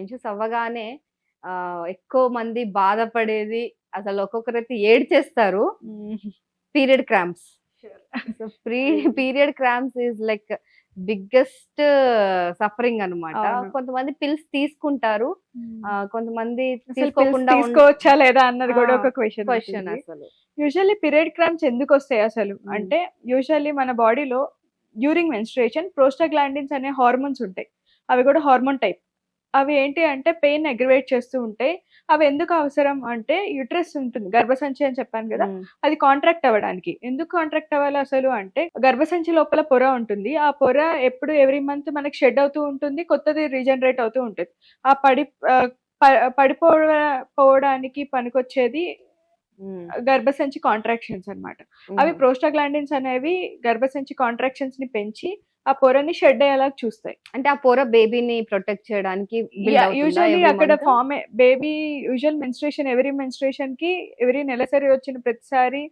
Menses అవ్వగానే ఆ, ఎక్కువ మంది బాధపడేది అసలు ఒక్కొక్కరైతే ఏడ్చేస్తారు. Period cramps. So pre period cramps is like biggest suffering అన్నమాట. అవును. కొంతమంది పిల్స్ తీసుకుంటారు. కొంతమంది తీసుకోకుండా తీసుకోవచ్చా లేదా అన్నది కూడా ఒక క్వశ్చన్ క్వశ్చన్ అసలు. యూజువల్లీ పీరియడ్ క్రాంప్స్ ఎందుకు వస్తాయి అసలు. అంటే యూజువల్లీ మన బాడీలో డ్యూరింగ్ మెన్స్ట్రేషన్ ప్రోస్టాగ్లాండిన్స్ అనే హార్మోన్స్ ఉంటాయి. అవి కూడా హార్మోన్ టైప్ అవి ఏంటి అంటే పెయిన్ అగ్రివేట్ చేస్తూ ఉంటాయి. అవి ఎందుకు అవసరం అంటే యూట్రస్ ఉంటుంది. గర్భసంచి అని చెప్పాను కదా అది కాంట్రాక్ట్ అవ్వడానికి. ఎందుకు కాంట్రాక్ట్ అవ్వాలి అసలు అంటే గర్భసంచి లోపల పొర ఉంటుంది. ఆ పొర ఎప్పుడు ఎవ్రీ మంత్ మనకి షెడ్ అవుతూ ఉంటుంది కొత్తది రీజనరేట్ అవుతూ ఉంటుంది. ఆ పడి ఆ, ప- పడిపోవ పోవడానికి పనికొచ్చేది గర్భసంచి కాంట్రాక్షన్స్ అన్నమాట. ఉమ్. అవి ప్రోస్టాగ్లాండిన్స్ అనేవి గర్భసంచి కాంట్రాక్షన్స్ని పెంచి ఆ పొరని షెడ్ అయ్యేలా చూస్తాయి అంటే ఆ పొర బేబీని ప్రొటెక్ట్ చేయడానికి యూజువల్లీ అక్కడ? Form baby usual menstruation every మెన్స్ట్రేషన్కి every నెలసరి వచ్చిన ప్రతిసారి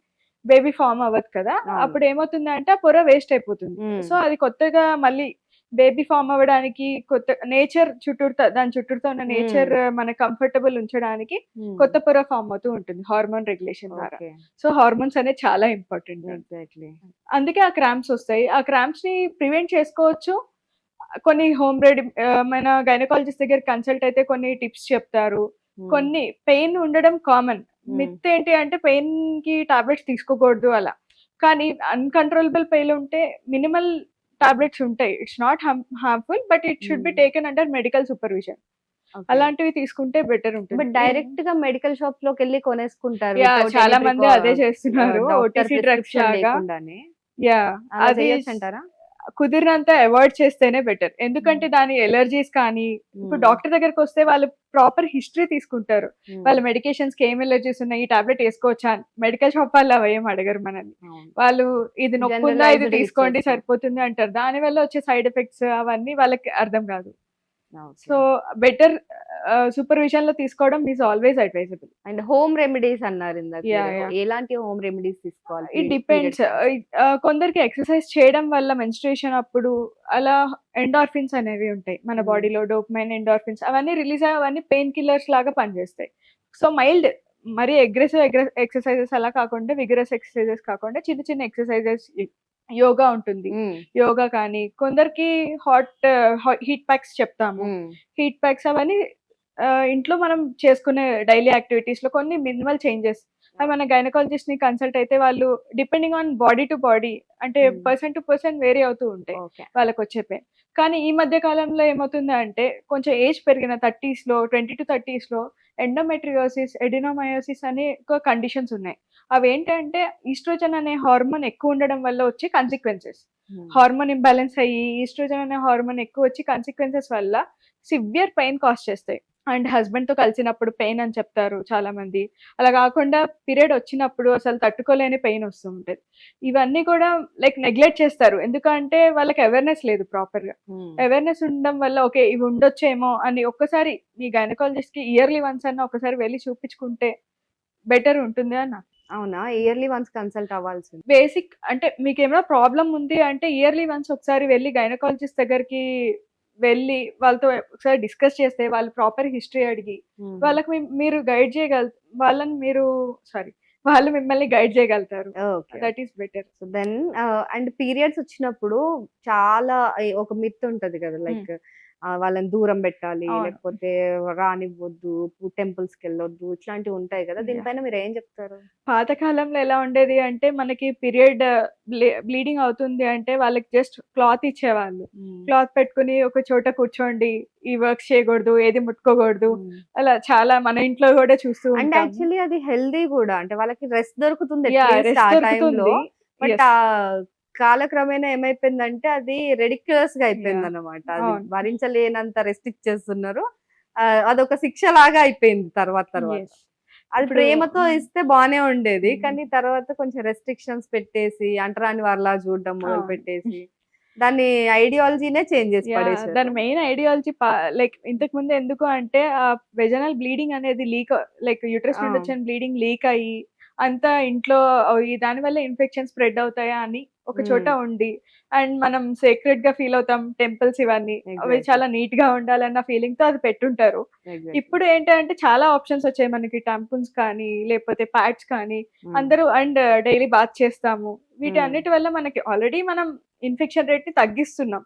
బేబీ ఫామ్ అవ్వదు కదా. అప్పుడు ఏమవుతుందంటే ఆ పొర వేస్ట్ అయిపోతుంది ఉమ్, సో అది కొత్తగా మళ్ళీ బేబీ ఫామ్ అవ్వడానికి కొత్త నేచర్ చుట్టూరుతో దాని చుట్టూరుతో ఉన్న నేచర్ మనకి కంఫర్టబుల్ ఉంచడానికి ఉమ్, కొత్త పొర ఫామ్ అవుతూ ఉంటుంది హార్మోన్ రెగ్యులేషన్ ద్వారా. సో హార్మోన్స్ అనేది చాలా ఇంపార్టెంట్. అందుకే ఆ క్రాంప్స్ వస్తాయి. ఆ క్రాంప్స్ని ప్రివెంట్ చేసుకోవచ్చు. కొన్ని హోమ్ రెడీ మన గైనకాలజిస్ట్ దగ్గర కన్సల్ట్ అయితే కొన్ని టిప్స్ చెప్తారు. ఉమ్, కొన్ని పెయిన్ ఉండడం కామన్. మిత్ ఏంటి అంటే పెయిన్కి టాబ్లెట్స్ తీసుకోకూడదు అలా. కానీ అన్కంట్రోలబుల్ పెయిన్ ఉంటే మినిమల్ టాబ్లెట్స్ ఉంటాయి. It's not harmful but it should be. Taken under medical supervision. అలాంటివి తీసుకుంటే బెటర్ ఉంటుంది. బట్ డైరెక్ట్గా మెడికల్ షాప్లోకి వెళ్ళి కొనేసుకుంటారు. చాలా మంది అదే చేస్తున్నారు. ఓటీసీ డ్రగ్స్ లాగా. యా అలా అది అంటారా కుదిరినంత అవాయిడ్ చేస్తేనే బెటర్ ఎందుకంటే దాని ఎలర్జీస్ కానీ ఇప్పుడు డాక్టర్ దగ్గరకు వస్తే వాళ్ళు ప్రాపర్ హిస్టరీ తీసుకుంటారు. ఉమ్, వాళ్ళ మెడికేషన్స్కి ఏం ఎలర్జీస్ ఉన్నాయి ఈ టాబ్లెట్ వేసుకోవచ్చా మెడికల్ షాప్ వాళ్ళు అవి ఏం అడగరు మనల్ని. వాళ్ళు ఇది నొప్పి ఉందా ఇది తీసుకోండి. సరిపోతుంది అంటారు. దాని వల్ల వచ్చే సైడ్ ఎఫెక్ట్స్ అవన్నీ వాళ్ళకి అర్థం కాదు. సో బెటర్ సూపర్విజన్లో తీసుకోవడం is always advisable and home remedies అన్నారు ఇందాక. ఎలాంటి హోమ్ రెమెడీస్ తీసుకోవాలి? ఇట్ డిపెండ్స్ కొందరికి ఎక్సర్సైజ్ చేయడం వల్ల మెన్స్ట్రేషన్ అప్పుడు అలా ఎండార్ఫిన్స్ అనేవి ఉంటాయి. మన. బాడీలో డోపమైన్ ఎండార్ఫిన్స్ అవన్నీ రిలీజ్ అయ్యి అవన్నీ పెయిన్ కిల్లర్స్ లాగా పనిచేస్తాయి. సో మైల్డ్ మరి అగ్రెసివ్ ఎక్సర్సైజెస్ అలా కాకుండా విగరస్ ఎక్సర్సైజెస్ కాకుండా చిన్న చిన్న ఎక్సర్సైజెస్ యోగా ఉంటుంది. యోగా కానీ కొందరికి హాట్ హీట్ ప్యాక్స్ చెప్తాము. హీట్ ప్యాక్స్ అవన్నీ ఇంట్లో మనం చేసుకునే డైలీ యాక్టివిటీస్లో కొన్ని మినిమల్ చేంజెస్. అవి మన గైనకాలజిస్ట్ని కన్సల్ట్ అయితే వాళ్ళు depending on body to body అంటే. పర్సన్ టు పర్సన్ వేరీ అవుతూ ఉంటాయి. వాళ్ళకి వచ్చే పెయిన్. కానీ ఈ మధ్య కాలంలో ఏమవుతుంది అంటే కొంచెం ఏజ్ పెరిగిన థర్టీస్లో ట్వంటీ టు థర్టీస్లో ఎండోమెట్రియోసిస్ ఎడినోమయోసిస్ అనే ఒక కండిషన్స్ ఉన్నాయి. అవి ఏంటంటే ఈస్ట్రోజన్ అనే హార్మోన్ ఎక్కువ ఉండడం వల్ల వచ్చే కాన్సిక్వెన్సెస్ హార్మోన్ ఇంబ్యాలెన్స్ అయ్యి ఈస్ట్రోజన్ అనే హార్మోన్ ఎక్కువ వచ్చి కాన్సిక్వెన్సెస్ వల్ల సివియర్ పెయిన్ కాస్ట్ చేస్తాయి. అండ్ హస్బెండ్తో కలిసినప్పుడు పెయిన్ అని చెప్తారు చాలా మంది. అలా కాకుండా పీరియడ్ వచ్చినప్పుడు అసలు తట్టుకోలేని పెయిన్ వస్తూ ఉంటుంది ఇవన్నీ కూడా లైక్ నెగ్లెక్ట్ చేస్తారు. ఎందుకంటే వాళ్ళకి అవేర్నెస్ లేదు ప్రాపర్గా. అవేర్నెస్ ఉండడం వల్ల ఓకే ఇవి ఉండొచ్చేమో అని ఒక్కసారి మీ గైనకాలజిస్ట్కి ఇయర్లీ వన్స్ అన్న ఒకసారి వెళ్ళి చూపించుకుంటే బెటర్ ఉంటుంది అని నాకు అవునా? ఇయర్లీ వన్స్ కన్సల్ట్ అవ్వాల్సింది. బేసిక్ అంటే మీకు ఏమైనా ప్రాబ్లం ఉంది అంటే ఇయర్లీ వన్స్ ఒకసారి వెళ్ళి గైనకాలజిస్ట్ దగ్గరికి వెళ్ళి వాళ్ళతో ఒకసారి డిస్కస్ చేస్తే వాళ్ళు ప్రాపర్ హిస్టరీ అడిగి ఉమ్, వాళ్ళకి మీరు గైడ్ చేయగల వాళ్ళని మీరు సారీ వాళ్ళు మిమ్మల్ని గైడ్ చేయగలుగుతారు. That is better so then and periods వచ్చినప్పుడు చాలా ఒక మిత్ ఉంటది కదా లైక్ వాళ్ళని దూరం పెట్టాలి. లేకపోతే రానివ్వద్దు టెంపుల్స్కి వెళ్ళొద్దు ఇట్లాంటివి ఉంటాయి కదా దీనిపైన మీరు ఏం చెప్తారు? పాతకాలంలో ఎలా ఉండేది అంటే మనకి పీరియడ్ బ్లీడింగ్ అవుతుంది అంటే వాళ్ళకి జస్ట్ క్లాత్ ఇచ్చేవాళ్ళు. క్లాత్ పెట్టుకుని ఒక చోట కూర్చోండి ఈ వర్క్స్ చేయకూడదు ఏది ముట్టుకోకూడదు. అలా చాలా మన ఇంట్లో కూడా చూస్తూ అండ్. యాక్చువల్లీ అది హెల్దీ కూడా. అంటే వాళ్ళకి రెస్ట్ దొరుకుతుంది బట్ కాలక్రమేణా ఏమైపోయిందంటే అది రెడిక్యులస్గా అయిపోయింది. అనమాట అది అవును. భరించలేనంత రెస్ట్రిక్ట్ చేస్తున్నారు ఆ, అదొక శిక్ష లాగా అయిపోయింది తర్వాత తర్వాత. అది ప్రేమతో ఇస్తే బానే ఉండేది. కానీ తర్వాత కొంచెం రెస్ట్రిక్షన్స్ పెట్టేసి అంటరాని వాళ్ళ చూడడం మొదలు. పెట్టేసి దాన్ని ఐడియాలజీనే చేంజ్ చేసి దాని మెయిన్ ఐడియాలజీ లైక్ ఇంతకు ముందు ఎందుకు అంటే ఆ వెజనల్ బ్లీడింగ్ అనేది లీక్ లైక్ యూట్రస్ నుండి. వచ్చిన బ్లీడింగ్ లీక్ అయ్యి అంతా ఇంట్లో ఈ దాని వల్ల ఇన్ఫెక్షన్ స్ప్రెడ్ అవుతాయా అని ఒక చోట ఉండి అండ్ మనం సీక్రెట్గా ఫీల్ అవుతాం టెంపుల్స్ ఇవన్నీ. అవి. చాలా నీట్గా ఉండాలన్న ఫీలింగ్తో అది పెట్టుంటారు. ఇప్పుడు ఏంటంటే చాలా ఆప్షన్స్ వచ్చాయి మనకి. టంపున్స్ కానీ లేకపోతే ప్యాడ్స్ కానీ. అందరూ అండ్ డైలీ బాత్ చేస్తాము. వీటి. అన్నిటి వల్ల మనకి ఆల్రెడీ మనం ఇన్ఫెక్షన్ రేట్ని తగ్గిస్తున్నాం.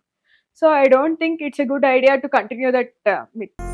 So I don't think it's a good idea to continue that myth